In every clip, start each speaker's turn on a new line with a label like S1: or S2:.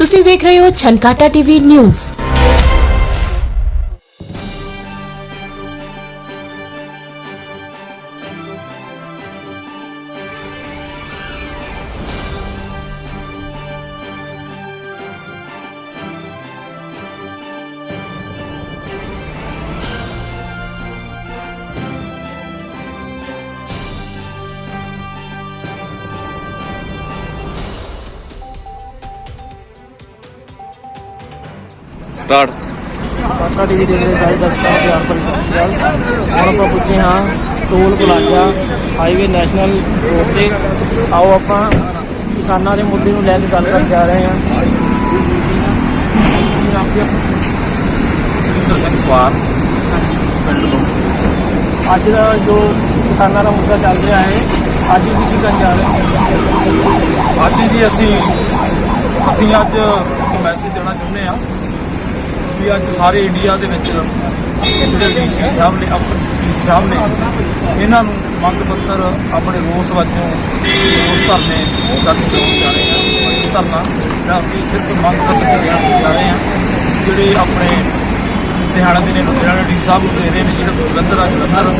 S1: ਤੁਸੀਂ ਵੇਖ ਰਹੇ ਹੋ Chhankata TV news.
S2: Start
S3: Kaka TV ਦੇਖ ਰਹੇ ਸਾਰੇ ਦਰਸ਼ਕਾਂ ਨੂੰ ਪਿਆਰ ਭਰੀ ਸਤਿ ਸ਼੍ਰੀ ਅਕਾਲ। ਹੁਣ ਆਪਾਂ ਪੁੱਜੇ ਹਾਂ toll plaza highway national road ਤੇ। ਆਓ ਆਪਾਂ ਕਿਸਾਨਾਂ ਦੇ ਮੁੱਦੇ ਨੂੰ ਲੈ ਕੇ ਗੱਲ ਕਰਨ ਜਾ ਰਹੇ ਹਾਂ?
S2: ਸੁਰਿੰਦਰ ਸਿੰਘ ਕੁਮਾਰ
S3: ਅੱਜ ਦਾ ਜੋ ਕਿਸਾਨਾਂ ਦਾ ਮੁੱਦਾ ਚੱਲ ਰਿਹਾ ਹੈ ਅੱਜ ਵੀ ਕੀ ਕਰਨ ਜਾ ਰਹੇ ਹਾਂ?
S2: ਅੱਜ ਜੀ ਅਸੀਂ ਅਸੀਂ ਅੱਜ ਇੱਕ ਮੈਸੇਜ ਦੇਣਾ ਚਾਹੁੰਦੇ ਆ ਵੀ ਅੱਜ ਸਾਰੇ ਇੰਡੀਆ ਦੇ ਵਿੱਚ ਜਿਹੜੇ ਡੀਸੀ ਸਾਹਿਬ ਨੇ, ਅਫਸਰ ਡੀਸੀ ਸਾਹਿਬ ਨੇ, ਇਹਨਾਂ ਨੂੰ ਮੰਗ ਪੱਤਰ ਆਪਣੇ ਰੋਸ ਵਜੋਂ ਰੋਸ ਧਰਨੇ ਦਰਜ ਕਰਾਉਣ ਜਾ ਰਹੇ ਹਾਂ। ਇਹ ਧਰਨਾ ਜਿਹੜਾ ਅਸੀਂ ਸਿਰਫ ਮੰਗ ਪੱਤਰ ਦੇਣ ਜਾ ਰਹੇ ਹਾਂ। ਜਿਹੜੇ ਆਪਣੇ ਦਿਹਾੜਾ ਦੇ ਨੇ, ਲੁਧਿਆਣਾ ਡੀ ਸਾਹਿਬ ਨੂੰ ਦੇ ਰਹੇ ਨੇ, ਜਿਹੜੇ ਜਲੰਧਰ ਆ ਜਲੰਧਰ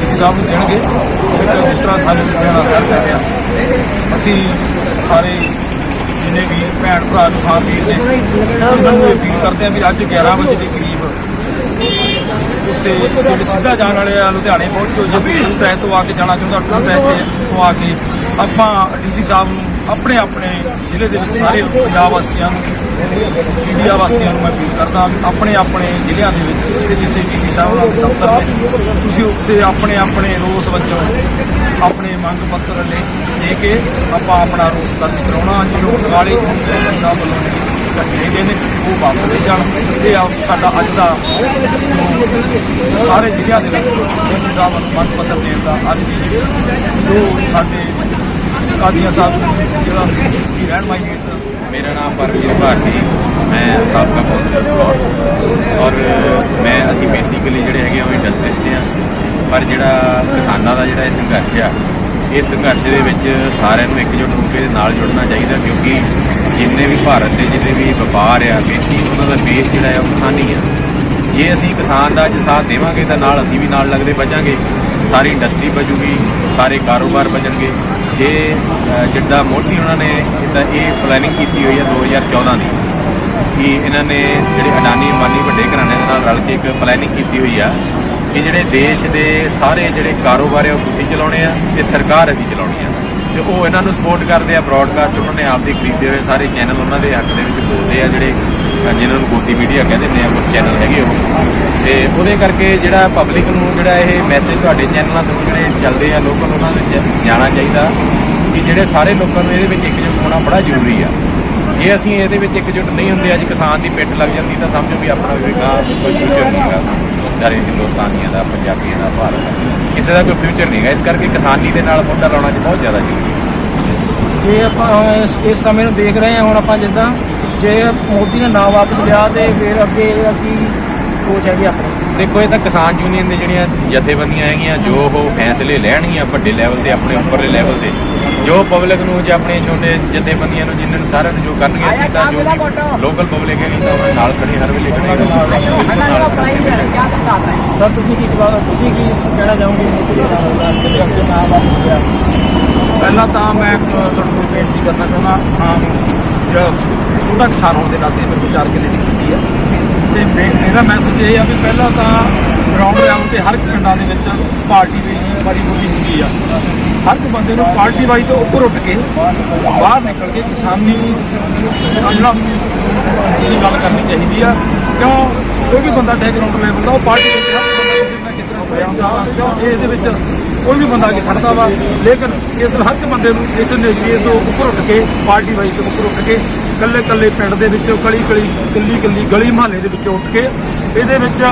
S2: ਡੀ ਸਾਹਿਬ ਨੂੰ ਦੇਣਗੇ ਇੱਕ ਜਿਸ ਤਰ੍ਹਾਂ ਸਾਡੇ ਲੁਧਿਆਣਾ ਸਰ ਕਰ ਰਿਹਾ ਅਸੀਂ ਸਾਰੇ ਜਿੰਨੇ ਵੀ ਭੈਣ ਭਰਾ ਕਿਸਾਨ ਵੀਰ ਨੇ ਉਹਨਾਂ ਨੂੰ ਅਪੀਲ ਕਰਦੇ ਆ ਵੀ ਅੱਜ 11 ਵਜੇ ਦੇ ਕਰੀਬ ਉੱਥੇ ਜਿਹੜੇ ਸਿੱਧਾ ਜਾਣ ਵਾਲੇ ਆ, ਲੁਧਿਆਣੇ ਪਹੁੰਚੋ। ਜੇ ਵੀ ਤੋਂ ਆ ਕੇ ਜਾਣਾ ਚਾਹੁੰਦਾ ਟੂਰ ਟ੍ਰੈਕ ਤੋਂ ਆ ਕੇ ਆਪਾਂ ਡੀਸੀ ਸਾਹਿਬ ਨੂੰ ਆਪਣੇ ਆਪਣੇ ਜ਼ਿਲ੍ਹੇ ਦੇ ਵਿੱਚ ਸਾਰੇ ਪੰਜਾਬ ਵਾਸੀਆਂ ਨੂੰ, ਇੰਡੀਆ ਵਾਸੀਆਂ ਨੂੰ ਮੈਂ ਅਪੀਲ ਕਰਦਾ ਆਪਣੇ ਆਪਣੇ ਜ਼ਿਲ੍ਹਿਆਂ ਦੇ ਵਿੱਚ ਜਿੱਥੇ ਜਿੱਥੇ ਡੀਸੀ ਸਾਹਿਬ ਨਾਲ ਦਫ਼ਤਰ ਨੇ, ਤੁਸੀਂ ਉੱਥੇ ਆਪਣੇ ਆਪਣੇ ਰੋਸ ਵਜੋਂ ਆਪਣੇ ਮੰਗ ਪੱਤਰ ਲੈ ਦੇ ਕੇ ਆਪਾਂ ਆਪਣਾ ਰੋਸ ਦਰਜ ਕਰਾਉਣਾ, ਜਿਹੜੇ ਬਟਾਲੇ ਡੀਸੀ ਸਾਹਿਬ ਵੱਲੋਂ ਨੇ ਕੱਢੇ ਗਏ ਨੇ, ਉਹ ਵਾਪਸ ਲੈ ਜਾਣ। ਤੇ ਸਾਡਾ ਅੱਜ ਦਾ ਸਾਰੇ ਜ਼ਿਲ੍ਹਿਆਂ ਦੇ ਵਿੱਚ ਡੀਸੀ ਸਾਹਿਬ ਨੂੰ ਮੰਗ ਪੱਤਰ ਦੇਣ ਦਾ ਅੱਜ ਦੀ ਜੋ ਸਾਡੇ ਕਾਦੀਆਂ ਸਾਹਿਬ, ਜਿਹੜਾ ਕੀ ਰਹਿਣ ਮਾਈ
S4: ਮੇਰਾ ਨਾਮ ਪਰਮਜੀਤ ਭਾਰਤੀ, ਮੈਂ ਸਾਬਕਾ ਕੌਂਸਲਰ ਔਰ ਮੈਂ, ਅਸੀਂ ਬੇਸਿਕਲੀ ਜਿਹੜੇ ਹੈਗੇ ਆ, ਉਹ ਇੰਡਸਟਰੀਸਟ ਆ ਪਰ ਜਿਹੜਾ ਕਿਸਾਨਾਂ ਦਾ ਜਿਹੜਾ ਇਹ ਸੰਘਰਸ਼ ਆ, ਇਹ ਸੰਘਰਸ਼ ਦੇ ਵਿੱਚ ਸਾਰਿਆਂ ਨੂੰ ਇਕਜੁੱਟ ਹੋ ਕੇ ਨਾਲ ਜੁੜਨਾ ਚਾਹੀਦਾ, ਕਿਉਂਕਿ ਜਿੰਨੇ ਵੀ ਭਾਰਤ ਦੇ ਜਿੰਨੇ ਵੀ ਵਪਾਰ ਆ, ਬੇਸਿਕ ਉਹਨਾਂ ਦਾ ਬੇਸ ਜਿਹੜਾ ਆ, ਉਹ ਕਿਸਾਨੀ ਆ। ਜੇ ਅਸੀਂ ਕਿਸਾਨ ਦਾ ਅੱਜ ਸਾਥ ਦੇਵਾਂਗੇ, ਤਾਂ ਨਾਲ ਅਸੀਂ ਵੀ ਨਾਲ ਲੱਗਦੇ ਬਚਾਂਗੇ। ਸਾਰੀ ਇੰਡਸਟਰੀ ਬਚੂਗੀ ਸਾਰੇ ਕਾਰੋਬਾਰ ਬਚਣਗੇ ਜੇ ਜਿੱਦਾਂ ਮੋਦੀ ਉਹਨਾਂ ਨੇ ਜਿੱਦਾਂ ਇਹ ਪਲੈਨਿੰਗ ਕੀਤੀ ਹੋਈ ਹੈ 2014 ਦੀ, ਕਿ ਇਹਨਾਂ ਨੇ ਜਿਹੜੇ ਅਡਾਨੀ ਮਾਨੀ ਵੱਡੇ ਘਰਾਣਿਆਂ ਦੇ ਨਾਲ ਰਲ ਕੇ ਇੱਕ ਪਲੈਨਿੰਗ ਕੀਤੀ ਹੋਈ ਆ, ਕਿ ਜਿਹੜੇ ਦੇਸ਼ ਦੇ ਸਾਰੇ ਜਿਹੜੇ ਕਾਰੋਬਾਰ ਆ ਉਹ ਤੁਸੀਂ ਚਲਾਉਣੇ ਆ ਤੇ ਸਰਕਾਰ ਅਸੀਂ ਚਲਾਉਣੀ ਆ। ਤੇ ਉਹ ਇਹਨਾਂ ਨੂੰ ਸਪੋਰਟ ਕਰਦੇ ਆ ਬ੍ਰਾਡਕਾਸਟ ਉਹਨਾਂ ਨੇ ਆਪਦੇ ਖਰੀਦੇ ਹੋਏ ਸਾਰੇ ਚੈਨਲ ਉਹਨਾਂ ਦੇ ਹੱਕ ਦੇ ਵਿੱਚ ਬੋਲਦੇ ਆ ਜਿਹੜੇ ਜਿਨ੍ਹਾਂ ਨੂੰ ਗੋਦੀ ਮੀਡੀਆ ਕਹਿੰਦੇ ਨੇ ਆ ਕੁਝ ਚੈਨਲ ਹੈਗੇ ਉਹ। ਤੇ ਉਹਦੇ ਕਰਕੇ ਜਿਹੜਾ ਪਬਲਿਕ ਨੂੰ ਜਿਹੜਾ ਇਹ ਮੈਸੇਜ ਤੁਹਾਡੇ ਚੈਨਲਾਂ ਤੋਂ ਜਿਹੜੇ ਚੱਲਦੇ ਆ, ਲੋਕਾਂ ਨੂੰ ਉਹਨਾਂ ਦੇ ਜ- ਜਾਣਾ ਚਾਹੀਦਾ ਕਿ ਜਿਹੜੇ ਸਾਰੇ ਲੋਕਾਂ ਨੂੰ ਇਹਦੇ ਵਿੱਚ ਇਕਜੁੱਟ ਹੋਣਾ ਬੜਾ ਜ਼ਰੂਰੀ ਆ। ਜੇ ਅਸੀਂ ਇਹਦੇ ਵਿੱਚ ਇਕਜੁੱਟ ਨਹੀਂ ਹੁੰਦੇ, ਅੱਜ ਕਿਸਾਨ ਦੀ ਪਿੱਠ ਲੱਗ ਜਾਂਦੀ, ਤਾਂ ਸਮਝੋ ਵੀ ਆਪਣਾ ਵੀ ਗਾਂ, ਕੋਈ ਫਿਊਚਰ ਨਹੀਂ ਹੈਗਾ। ਸਾਰੇ ਹਿੰਦੁਸਤਾਨੀਆਂ ਦਾ, ਪੰਜਾਬੀਆਂ ਦਾ ਭਾਰਤ ਦਾ ਕਿਸੇ ਦਾ ਕੋਈ ਫਿਊਚਰ ਨਹੀਂ ਹੈਗਾ। ਇਸ ਕਰਕੇ ਕਿਸਾਨੀ ਦੇ ਨਾਲ ਮੁੱਦਾ ਲਾਉਣਾ ਬਹੁਤ ਜ਼ਿਆਦਾ ਜ਼ਰੂਰੀ ਹੈ।
S3: ਜੇ ਆਪਾਂ ਇਸ ਇਸ ਸਮੇਂ ਨੂੰ ਦੇਖ ਰਹੇ ਹਾਂ, ਹੁਣ ਆਪਾਂ ਜਿੱਦਾਂ ਜੇ ਮੋਦੀ ਨੇ ਨਾ ਵਾਪਸ ਲਿਆ ਤੇ ਫਿਰ ਅੱਗੇ ਇਹਦਾ ਕੀ ਸੋਚ ਹੈਗੀ ਆਪਣੀ?
S4: ਦੇਖੋ ਇਹ ਤਾਂ ਕਿਸਾਨ ਯੂਨੀਅਨ ਦੇ ਜਿਹੜੀਆਂ ਜਥੇਬੰਦੀਆਂ ਹੈਗੀਆਂ ਜੋ ਉਹ ਫੈਸਲੇ ਲੈਣਗੀਆਂ ਵੱਡੇ ਲੈਵਲ ਤੇ ਆਪਣੇ ਉੱਪਰਲੇ ਲੈਵਲ ਤੇ ਜੋ ਪਬਲਿਕ ਨੂੰ ਜਾਂ ਆਪਣੇ ਛੋਟੇ ਜਥੇਬੰਦੀਆਂ ਨੂੰ ਜਿਨ੍ਹਾਂ ਨੂੰ ਸਾਰਿਆਂ ਨੂੰ ਜੋ ਕਰਨਗੇ ਅਸੀਂ ਤਾਂ ਜੋ ਲੋਕਲ ਪਬਲਿਕ ਹੈਗੀ ਤਾਂ ਉਹਨਾਂ ਨਾਲ ਖੜੇ ਹਰ ਵੇਲੇ ਖੜੇ
S3: ਸਰ ਤੁਸੀਂ ਕੀ ਜਵਾਬ ਤੁਸੀਂ ਕੀ ਕਹਿਣਾ ਚਾਹੋਗੇ?
S2: ਪਹਿਲਾਂ ਤਾਂ ਮੈਂ ਤੁਹਾਨੂੰ ਬੇਨਤੀ ਕਰਨਾ ਚਾਹੁੰਦਾ ਹਾਂ ਜਿਹੜਾ ਛੋਟਾ ਕਿਸਾਨ ਹੋਣ ਦੇ ਨਾਤੇ ਮੈਂ ਚਾਰ ਕਿੱਲੇ ਦੀ ਕੀਤੀ ਹੈ ਤੇ ਮੇ- ਮੇਰਾ ਮੈਸੇਜ ਇਹ ਆ ਵੀ ਪਹਿਲਾਂ ਤਾਂ ਗਰਾਊਂਡ ਲੈਵਲ ਤੇ ਹਰ ਇੱਕ ਪਿੰਡਾਂ ਦੇ ਵਿੱਚ ਪਾਰਟੀ ਦੀ ਬੜੀ ਬੁਰੀ ਹੁੰਦੀ ਆ। ਹਰ ਇੱਕ ਬੰਦੇ ਨੂੰ ਪਾਰਟੀ ਵਾਈ ਤੋਂ ਉੱਪਰ ਉੱਠ ਕੇ ਬਾਹਰ ਨਿਕਲ ਕੇ ਕਿਸਾਨੀ ਜਿਹੜਾ ਦੀ ਗੱਲ ਕਰਨੀ ਚਾਹੀਦੀ ਆ। ਕਿਉਂ? ਕੋਈ ਵੀ ਬੰਦਾ ਚਾਹੇ ਗਰਾਊਂਡ ਲੈਵਲ ਦਾ ਉਹ ਪਾਰਟੀ ਵਿੱਚ ਹਰ ਬੰਦਾ ਹੋਇਆ ਹੁੰਦਾ ਵਾ ਇਹਦੇ ਵਿੱਚ ਕੋਈ ਵੀ ਬੰਦਾ ਅੱਗੇ ਖੜਦਾ ਵਾ, ਲੇਕਿਨ ਇਸ ਹਰ ਇੱਕ ਬੰਦੇ ਨੂੰ ਇਸ ਨਜ਼ਰੀਏ ਤੋਂ ਉੱਪਰ ਉੱਠ ਕੇ, ਪਾਰਟੀ ਵਾਈਜ਼ ਤੋਂ ਉੱਪਰ ਉੱਠ ਕੇ ਕੱਲੇ ਕੱਲੇ ਪਿੰਡ ਦੇ ਵਿੱਚੋਂ ਕਲੀ ਕਲੀ ਕੱਲੀ ਕੱਲੀ ਗਲੀ ਮਹੱਲੇ ਦੇ ਵਿੱਚੋਂ ਉੱਠ ਕੇ, ਇਹਦੇ ਵਿੱਚ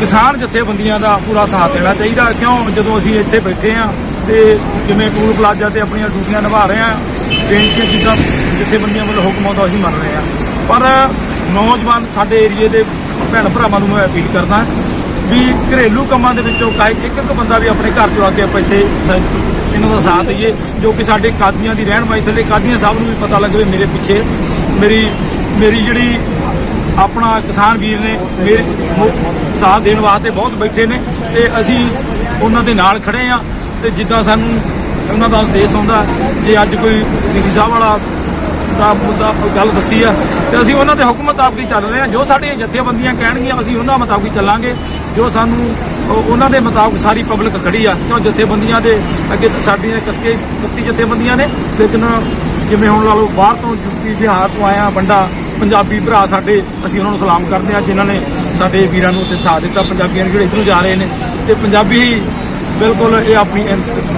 S2: ਕਿਸਾਨ ਜਥੇਬੰਦੀਆਂ ਦਾ ਪੂਰਾ ਸਾਥ ਦੇਣਾ ਚਾਹੀਦਾ। ਕਿਉਂ? ਜਦੋਂ ਅਸੀਂ ਇੱਥੇ ਬੈਠੇ ਆ ਤੇ ਜਿਵੇਂ ਟੂਲ ਪਲਾਜ਼ਾ ਤੇ ਆਪਣੀਆਂ ਡਿਊਟੀਆਂ ਨਿਭਾ ਰਹੇ ਆ ਬੇਨਤੀਆਂ ਜਿੱਦਾਂ ਜਥੇਬੰਦੀਆਂ ਵੱਲੋਂ ਹੁਕਮ ਆਉਂਦਾ ਅਸੀਂ ਮੰਨ ਰਹੇ ਆ ਪਰ ਨੌਜਵਾਨ ਸਾਡੇ ਏਰੀਏ ਦੇ ਭੈਣ ਭਰਾਵਾਂ ਨੂੰ ਮੈਂ ਅਪੀਲ ਕਰਦਾ ਵੀ ਘਰੇਲੂ ਕੰਮਾਂ ਦੇ ਵਿੱਚੋਂ ਕਾਇ ਇੱਕ ਇੱਕ ਬੰਦਾ ਵੀ ਆਪਣੇ ਘਰ ਚੋਂ ਕੇ ਆਪਾਂ ਇੱਥੇ ਇਹਨਾਂ ਦਾ ਸਾਥ ਦਈਏ, ਜੋ ਕਿ ਸਾਡੇ ਕਾਦੀਆਂ ਦੀ ਰਹਿਨਮਾਈ ਥੱਲੇ ਕਾਦੀਆਂ ਸਾਹਿਬ ਨੂੰ ਵੀ ਪਤਾ ਲੱਗੇ ਮੇਰੇ ਪਿੱਛੇ। ਮੇਰੀ ਮੇਰੀ ਜਿਹੜੀ ਆਪਣਾ ਕਿਸਾਨ ਵੀਰ ਨੇ, ਮੇਰੇ ਸਾਥ ਦੇਣ ਵਾਸਤੇ ਬਹੁਤ ਬੈਠੇ ਨੇ ਤੇ ਅਸੀਂ ਉਹਨਾਂ ਦੇ ਨਾਲ ਖੜੇ ਆ ਤੇ ਜਿੱਦਾਂ ਸਾਨੂੰ ਉਹਨਾਂ ਦਾ ਦੇਸ਼ ਆਉਂਦਾ, ਜੇ ਅੱਜ ਕੋਈ ਡੀਸੀ ਸਾਹਿਬ ਵਾਲਾ ਦਾ ਮੁੱਦਾ ਗੱਲ ਦੱਸੀ ਆ ਤੇ ਅਸੀਂ ਉਹਨਾਂ ਦੇ ਹੁਕਮ ਮੁਤਾਬਕ ਹੀ ਚੱਲ ਰਹੇ ਹਾਂ ਜੋ ਸਾਡੀਆਂ ਜਥੇਬੰਦੀਆਂ ਕਹਿਣਗੀਆਂ, ਅਸੀਂ ਉਹਨਾਂ ਮੁਤਾਬਕ ਹੀ ਚੱਲਾਂਗੇ। ਜੋ ਸਾਨੂੰ ਉਹਨਾਂ ਦੇ ਮੁਤਾਬਕ ਸਾਰੀ ਪਬਲਿਕ ਖੜੀ ਆ, ਕਿਉਂ ਜਥੇਬੰਦੀਆਂ ਦੇ ਅੱਗੇ ਸਾਡੀਆਂ 31 31 ਜਥੇਬੰਦੀਆਂ ਨੇ, ਲੇਕਿਨ ਜਿਵੇਂ ਹੁਣ ਲਾ ਲਓ ਬਾਹਰ ਤੋਂ ਯੂਪੀ ਬਿਹਾਰ ਤੋਂ ਆਇਆ ਬੰਦਾ, ਪੰਜਾਬੀ ਭਰਾ ਸਾਡੇ, ਅਸੀਂ ਉਹਨਾਂ ਨੂੰ ਸਲਾਮ ਕਰਦੇ ਆ, ਜਿਨ੍ਹਾਂ ਨੇ ਸਾਡੇ ਵੀਰਾਂ ਨੂੰ ਉੱਥੇ ਸਾਥ ਦਿੱਤਾ, ਪੰਜਾਬੀਆਂ ਨੂੰ ਜਿਹੜੇ ਇੱਧਰੋਂ ਜਾ ਰਹੇ ਨੇ। ਤੇ ਪੰਜਾਬੀ ਹੀ ਬਿਲਕੁਲ ਇਹ ਆਪਣੀ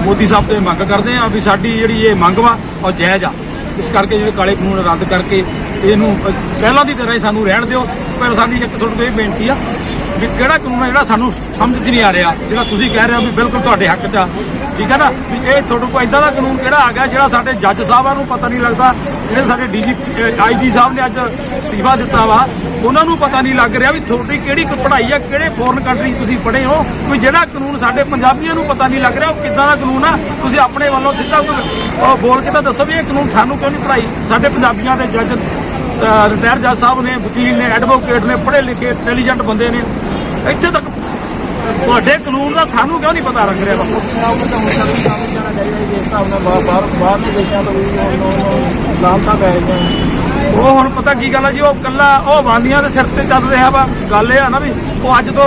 S2: ਮੋਦੀ ਸਾਹਿਬ ਤੋਂ ਇਹ ਮੰਗ ਕਰਦੇ ਆ ਵੀ ਸਾਡੀ ਜਿਹੜੀ ਇਹ ਮੰਗ ਵਾ, ਉਹ ਜਾਇਜ਼ ਆ। ਇਸ ਕਰਕੇ ਜਿਹੜੇ ਕਾਲੇ ਕਾਨੂੰਨ ਰੱਦ ਕਰਕੇ ਇਹਨੂੰ ਪਹਿਲਾਂ ਦੀ ਤਰ੍ਹਾਂ ਹੀ ਸਾਨੂੰ ਰਹਿਣ ਦਿਓ। ਪਰ ਸਾਡੀ ਇੱਕ ਤੁਹਾਡੇ ਤੋਂ ਇਹ ਬੇਨਤੀ ਆ ਵੀ ਕਿਹੜਾ ਕਾਨੂੰਨ ਆ ਜਿਹੜਾ ਸਾਨੂੰ ਸਮਝ 'ਚ ਨਹੀਂ ਆ ਰਿਹਾ, ਜਿਹੜਾ ਤੁਸੀਂ ਕਹਿ ਰਹੇ ਹੋ ਵੀ ਬਿਲਕੁਲ ਤੁਹਾਡੇ ਹੱਕ 'ਚ ਆ। ਠੀਕ ਹੈ ਨਾ? ਵੀ ਇਹ ਤੁਹਾਡੇ ਕੋਲ ਇਦਾਂ ਦਾ ਕਾਨੂੰਨ ਕਿਹੜਾ ਆ ਗਿਆ ਜਿਹੜਾ ਸਾਡੇ ਜੱਜ ਸਾਹਿਬਾਂ ਨੂੰ ਪਤਾ ਨਹੀਂ ਲੱਗਦਾ? ਜਿਹੜੇ ਸਾਡੇ ਡੀਜੀਪੀ ਆਈਜੀ ਸਾਹਿਬ ਨੇ ਅੱਜ ਅਸਤੀਫਾ ਦਿੱਤਾ ਵਾ ਉਹਨਾਂ ਨੂੰ ਪਤਾ ਨਹੀਂ ਲੱਗ ਰਿਹਾ ਵੀ ਤੁਹਾਡੀ ਕਿਹੜੀ ਪੜ੍ਹਾਈ ਆ ਕਿਹੜੇ ਫੋਰਨ ਕੰਟਰੀ ਤੁਸੀਂ ਪੜ੍ਹੇ ਹੋ? ਕੋਈ ਜਿਹੜਾ ਕਾਨੂੰਨ ਸਾਡੇ ਪੰਜਾਬੀਆਂ ਨੂੰ ਪਤਾ ਨਹੀਂ ਲੱਗ ਰਿਹਾ ਉਹ ਕਿੱਦਾਂ ਦਾ ਕਾਨੂੰਨ ਆ? ਤੁਸੀਂ ਆਪਣੇ ਵੱਲੋਂ ਸਿੱਧਾ ਕੋਈ, ਬੋਲ ਕੇ ਤਾਂ ਦੱਸੋ ਵੀ ਇਹ ਕਾਨੂੰਨ ਸਾਨੂੰ ਕਿਉਂ ਨਹੀਂ ਪੜ੍ਹਾਈ? ਸਾਡੇ ਪੰਜਾਬੀਆਂ ਦੇ ਜੱਜ ਰਿਟਾਇਰ ਜੱਜ ਸਾਹਿਬ ਨੇ ਵਕੀਲ ਨੇ ਐਡਵੋਕੇਟ ਨੇ ਪੜ੍ਹੇ ਲਿਖੇ ਇੰਟੈਲੀਜੈਂਟ ਬੰਦੇ ਨੇ। ਇੱਥੇ ਤੱਕ ਤੁਹਾਡੇ ਕਾਨੂੰਨ ਦਾ ਸਾਨੂੰ ਕਿਉਂ ਨਹੀਂ ਪਤਾ ਲੱਗ ਰਿਹਾ ਵਾ
S3: ਦੇਸ਼ਾਂ ਤੋਂ
S2: ਉਹ ਹੁਣ ਪਤਾ ਕੀ ਗੱਲ ਆ ਜੀ, ਉਹ ਕੱਲਾ ਉਹ ਵਾਂਦੀਆਂ ਦੇ ਸਿਰ ਤੇ ਚੱਲ ਰਿਹਾ ਵਾ। ਗੱਲ ਇਹ ਆ ਨਾ ਵੀ ਉਹ ਅੱਜ ਤੋਂ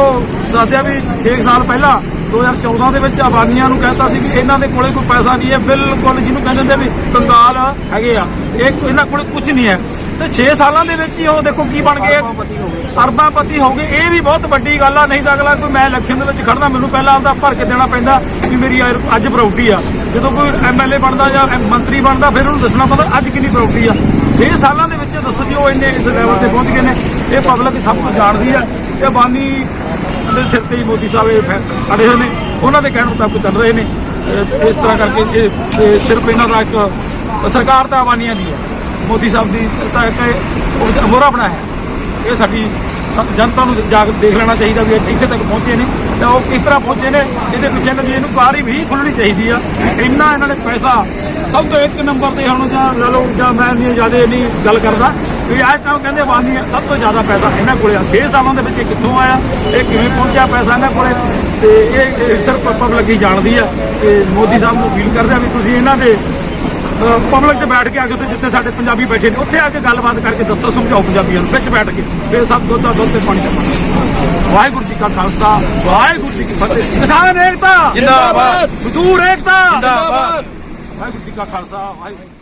S2: ਦੱਸਦਿਆ ਵੀ 6 ਸਾਲ ਪਹਿਲਾਂ 2014 ਦੇ ਵਿੱਚ ਆਬਾਦੀਆਂ ਨੂੰ ਕਹਿੰਦਾ ਸੀ ਵੀ ਇਹਨਾਂ ਦੇ ਕੋਲੇ ਕੋਈ ਪੈਸਾ ਨਹੀਂ ਹੈ, ਬਿਲਕੁਲ ਜਿਹਨੂੰ ਕਹਿੰਦੇ ਹੁੰਦੇ ਵੀ ਕੰਗਾਲ ਹੈਗੇ ਆ। ਇਹ ਇਹਨਾਂ ਕੋਲੇ ਕੁਝ ਨਹੀਂ ਹੈ। ਤੇ 6 ਸਾਲਾਂ ਦੇ ਵਿੱਚ ਹੀ ਉਹ ਦੇਖੋ ਕੀ ਬਣ ਗਏ। ਅਰਬਾਪਤੀ ਹੋ ਗਏ। ਇਹ ਵੀ ਬਹੁਤ ਵੱਡੀ ਗੱਲ ਆ। ਨਹੀਂ ਤਾਂ ਅਗਲਾ ਕੋਈ ਮੈਂ ਇਲੈਕਸ਼ਨ ਦੇ ਵਿੱਚ ਖੜਨਾ ਮੈਨੂੰ ਪਹਿਲਾਂ ਆਪਦਾ ਭਰ ਕੇ ਦੇਣਾ ਪੈਂਦਾ ਵੀ ਮੇਰੀ ਅੱਜ- ਅੱਜ ਪ੍ਰਾਪਰਟੀ ਆ। ਜਦੋਂ ਕੋਈ ਐਮਐਲਏ ਬਣਦਾ ਜਾਂ ਮੰਤਰੀ ਬਣਦਾ, ਫਿਰ ਉਹਨੂੰ ਦੱਸਣਾ ਪੈਂਦਾ ਅੱਜ ਕਿੰਨੀ ਪ੍ਰਾਪਰਟੀ ਆ। 6 ਸਾਲਾਂ ਦੇ ਵਿੱਚ, ਦੱਸੋ ਜੀ, ਉਹ ਇੰਨੇ ਇਸ ਲੈਵਲ ਤੇ ਪਹੁੰਚ ਗਏ ਨੇ। ਇਹ ਪਬਲਿਕ ਸਭ ਕੁਝ ਜਾਣਦੀ ਆ। ਤੇ ਬਾਨੀ ਦੇ ਸਿਰ ਤੇ ਹੀ ਮੋਦੀ ਸਾਹਿਬ ਇਹ ਫੈ- ਖੜੇ ਹੋਏ ਨੇ। ਉਹਨਾਂ ਦੇ ਕਹਿਣ ਮੁਤਾਬਕ ਚੱਲ ਰਹੇ ਨੇ। ਇਸ ਤਰ੍ਹਾਂ ਕਰਕੇ ਇਹ ਸਿਰਫ ਇਹਨਾਂ ਦਾ ਇੱਕ ਸਰਕਾਰ ਤਾਂ ਆਵਾਨੀਆਂ ਦੀ ਹੈ। ਮੋਦੀ ਸਾਹਿਬ ਦੀ ਤਾਂ ਇੱਕ ਮੋਰਾ ਬਣਾਇਆ ਇਹ ਸਾਡੀ ਜਨਤਾ ਨੂੰ ਜਾਗ, ਦੇਖ ਲੈਣਾ ਚਾਹੀਦਾ ਵੀ ਇਹ ਇੱਥੇ ਤੱਕ ਪਹੁੰਚੇ ਨੇ। ਤਾਂ ਉਹ ਕਿਸ ਤਰ੍ਹਾਂ ਪਹੁੰਚੇ ਨੇ, ਇਹਦੇ ਪਿੱਛੇ ਇਹਨਾਂ ਦੀ, ਇਹਨੂੰ ਕਾਰ ਹੀ ਵੀ ਖੁੱਲਣੀ ਚਾਹੀਦੀ ਆ। ਇੰਨਾ ਇਹਨਾਂ ਨੇ ਪੈਸਾ, ਸਭ ਤੋਂ ਇੱਕ ਨੰਬਰ ਤੇ ਹੁਣ ਜਾਂ ਲਾ ਲਓ ਜਾਂ ਮੈਂ ਨਹੀਂ, ਜ਼ਿਆਦਾ ਨਹੀਂ ਗੱਲ ਕਰਦਾ। ਵੀ ਇਸ ਟਾਈਮ ਕਹਿੰਦੇ ਬਾਨੀ ਸਭ ਤੋਂ ਜ਼ਿਆਦਾ ਪੈਸਾ ਇਹਨਾਂ ਕੋਲੇ ਆ। 6 ਸਾਲਾਂ ਦੇ ਵਿੱਚ ਇਹ ਕਿੱਥੋਂ ਆਇਆ? ਇਹ ਕਿਵੇਂ ਪਹੁੰਚਿਆ ਪੈਸਾ ਇਹਨਾਂ ਕੋਲੇ? ਤੇ ਇਹ ਸਿਰਫ ਪਬਲਿਕ ਹੀ ਜਾਣਦੀ ਆ। ਤੇ ਮੋਦੀ ਸਾਹਿਬ ਨੂੰ ਅਪੀਲ ਕਰਦੇ ਆ ਵੀ ਤੁਸੀਂ ਇਹਨਾਂ ਦੇ ਪਬਲਿਕ 'ਚ ਬੈਠ ਕੇ ਆ ਕੇ ਉੱਥੇ ਜਿੱਥੇ ਸਾਡੇ ਪੰਜਾਬੀ ਬੈਠੇ ਨੇ। ਉੱਥੇ ਆ ਕੇ ਗੱਲਬਾਤ ਕਰਕੇ ਦੱਸੋ ਸਮਝਾਓ ਪੰਜਾਬੀਆਂ ਨੂੰ। ਵਿੱਚ ਬੈਠ ਕੇ। ਫਿਰ ਸਭ ਦੁੱਧ ਦਾ ਦੁੱਧ ਤੇ ਪਾਣੀ ਦਾ ਪਾਣੀ ਵਾਹਿਗੁਰੂ ਜੀ ਕਾ ਖਾਲਸਾ ਵਾਹਿਗੁਰੂ ਜੀ ਕੀ ਫਤਿਹ। ਕਿਸਾਨ ਏਕਤਾ
S4: ਜਿੰਦਾਬਾਦ।
S2: ਮਜ਼ਦੂਰ ਏਕਤਾ।
S4: ਜਿੰਦਾਬਾਦ।
S2: ਵਾਹਿਗੁਰੂ ਜੀ ਕਾ ਖਾਲਸਾ ਵਾਹਿਗੁਰੂ